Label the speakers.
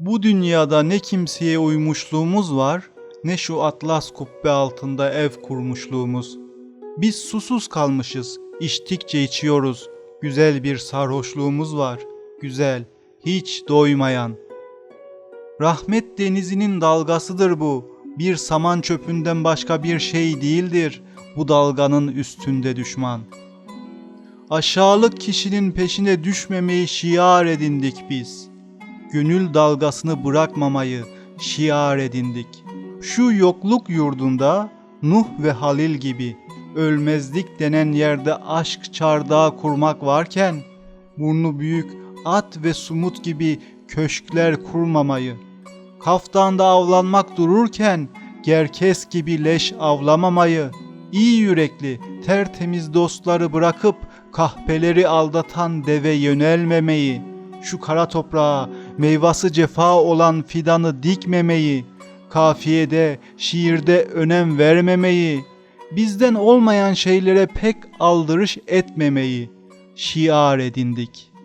Speaker 1: Bu dünyada ne kimseye uymuşluğumuz var, ne şu atlas kubbe altında ev kurmuşluğumuz. Biz susuz kalmışız, içtikçe içiyoruz. Güzel bir sarhoşluğumuz var, güzel, hiç doymayan. Rahmet denizinin dalgasıdır bu. Bir saman çöpünden başka bir şey değildir. Bu dalganın üstünde düşman. Aşağılık kişinin peşine düşmemeyi şiar edindik biz. Gönül dalgasını bırakmamayı şiar edindik. Şu yokluk yurdunda Nuh ve Halil gibi ölmezlik denen yerde aşk çardağı kurmak varken burnu büyük at ve sumut gibi köşkler kurmamayı, kaftanda avlanmak dururken gerkes gibi leş avlamamayı, iyi yürekli, tertemiz dostları bırakıp kahpeleri aldatan deve yönelmemeyi, şu kara toprağa meyvası cefa olan fidanı dikmemeyi, kafiyede, şiirde önem vermemeyi, bizden olmayan şeylere pek aldırış etmemeyi şiar edindik.''